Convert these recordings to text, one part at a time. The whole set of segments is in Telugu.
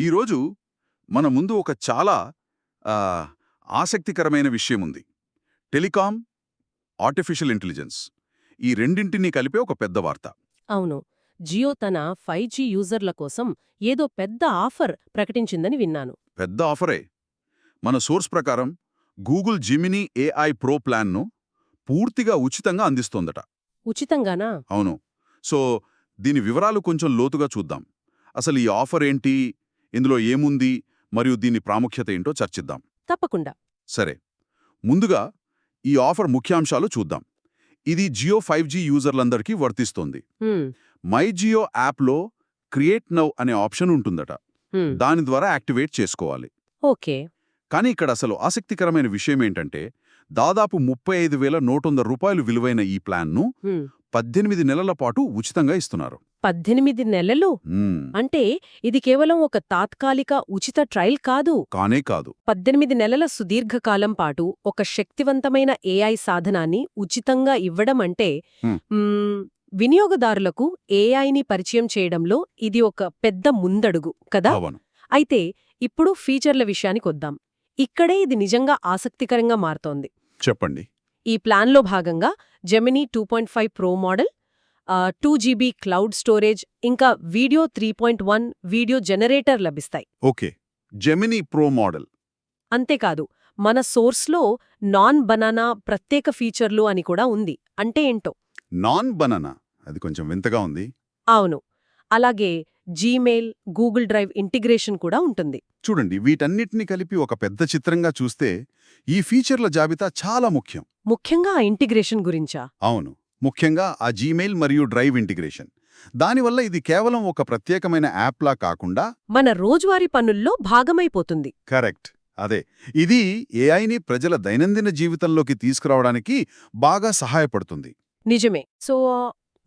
ఈరోజు మన ముందు ఒక చాలా ఆసక్తికరమైన విషయం ఉంది. Telecom artificial intelligence. ఈ రెండింటినీ కలిపే ఒక పెద్ద వార్త. అవును. జియో తన ఫైవ్ జీ యూజర్ల కోసం ఏదో పెద్ద ఆఫర్ ప్రకటించిందని విన్నాను. పెద్ద ఆఫరే. మన సోర్స్ ప్రకారం గూగుల్ జిమినీ ఏఐ ప్రో ప్లాన్ను పూర్తిగా ఉచితంగా అందిస్తోందట. ఉచితంగానా? అవును. సో దీని వివరాలు కొంచెం లోతుగా చూద్దాం. అసలు ఈ ఆఫర్ ఏంటి? ఇందులో ఏముంది? మరియు దీని ప్రాముఖ్యత ఏంటో చర్చిద్దాం. తప్పకుండా. సరే. ముందుగా ఈ ఆఫర్ ముఖ్యాంశాలు చూద్దాం. ఇది జియో ఫైవ్ జీ యూజర్లందరికీ వర్తిస్తోంది. మై జియో యాప్లో క్రియేట్ నవ్ అనే ఆప్షన్ ఉంటుందట. దాని ద్వారా యాక్టివేట్ చేసుకోవాలి. ఓకే. కానీ ఇక్కడ అసలు ఆసక్తికరమైన విషయం ఏంటంటే దాదాపు ముప్పై ఐదు వేల నూట రూపాయలు విలువైన ఈ ప్లాన్ను. పద్దెనిమిది నెలల పాటు ఉచితంగా ఇస్తున్నారు. పద్దెనిమిది నెలలు. అంటే ఇది కేవలం ఒక తాత్కాలిక ఉచిత ట్రయల్ కాదు. కానే కాదు. పద్దెనిమిది నెలల సుదీర్ఘకాలం పాటు ఒక శక్తివంతమైన ఏఐ సాధనాన్ని ఉచితంగా ఇవ్వడం అంటే వినియోగదారులకు ఏఐని పరిచయం చేయడంలో ఇది ఒక పెద్ద ముందడుగు కదా? అయితే ఇప్పుడు ఫీచర్ల విషయానికొద్దాం ఇక్కడే ఇది నిజంగా ఆసక్తికరంగా మారుతోంది. చెప్పండి. ఈ ప్లాన్లో భాగంగా Gemini two point five pro model two GB cloud storage ఇంకా video three point one video generator లభిస్తాయి. ఓకే. జెమినీ ప్రో మోడల్ అంతేకాదు మన సోర్స్లో నాన్ బనానా ప్రత్యేక ఫీచర్లు అని కూడా ఉంది. అంటే ఏంటో? నాన్ బనానా అది కొంచెం వింతగా ఉంది. అవును. అలాగే జీమెయిల్ గూగుల్ డ్రైవ్ ఇంటిగ్రేషన్ కూడా ఉంటుంది. చూడండి వీటన్నిటిని కలిపి ఒక పెద్ద చిత్రంగా చూస్తే ఈ ఫీచర్ల జాబితా చాలా ముఖ్యం. ముఖ్యంగా ఆ ఇంటిగ్రేషన్ గురించా? అవును. ముఖ్యంగా ఆ జీమెయిల్ మరియు డ్రైవ్ ఇంటిగ్రేషన్ దానివల్ల ఇది కేవలం ఒక ప్రత్యేకమైన యాప్లా కాకుండా మన రోజువారీ పనుల్లో భాగమైపోతుంది. కరెక్ట్. అదే. ఇది ఏఐని ప్రజల దైనందిన జీవితంలోకి తీసుకురావడానికి బాగా సహాయపడుతుంది. నిజమే. సో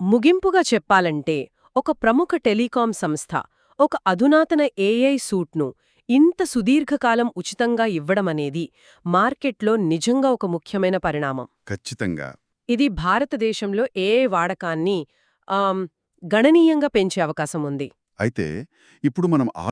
ముగింపుగా చెప్పాలంటే ఒక ప్రముఖ టెలికాం సంస్థ ఒక అధునాతన ఏఐ సూట్ను ఇంత సుదీర్ఘకాలం ఉచితంగా ఇవ్వడమనేది మార్కెట్లో నిజంగా ఒక ముఖ్యమైన పరిణామం. ఖచ్చితంగా. ఇది భారతదేశంలో ఏఐ వాడకాన్ని గణనీయంగా పెంచే అవకాశం ఉంది. అయితే ఇప్పుడు మనం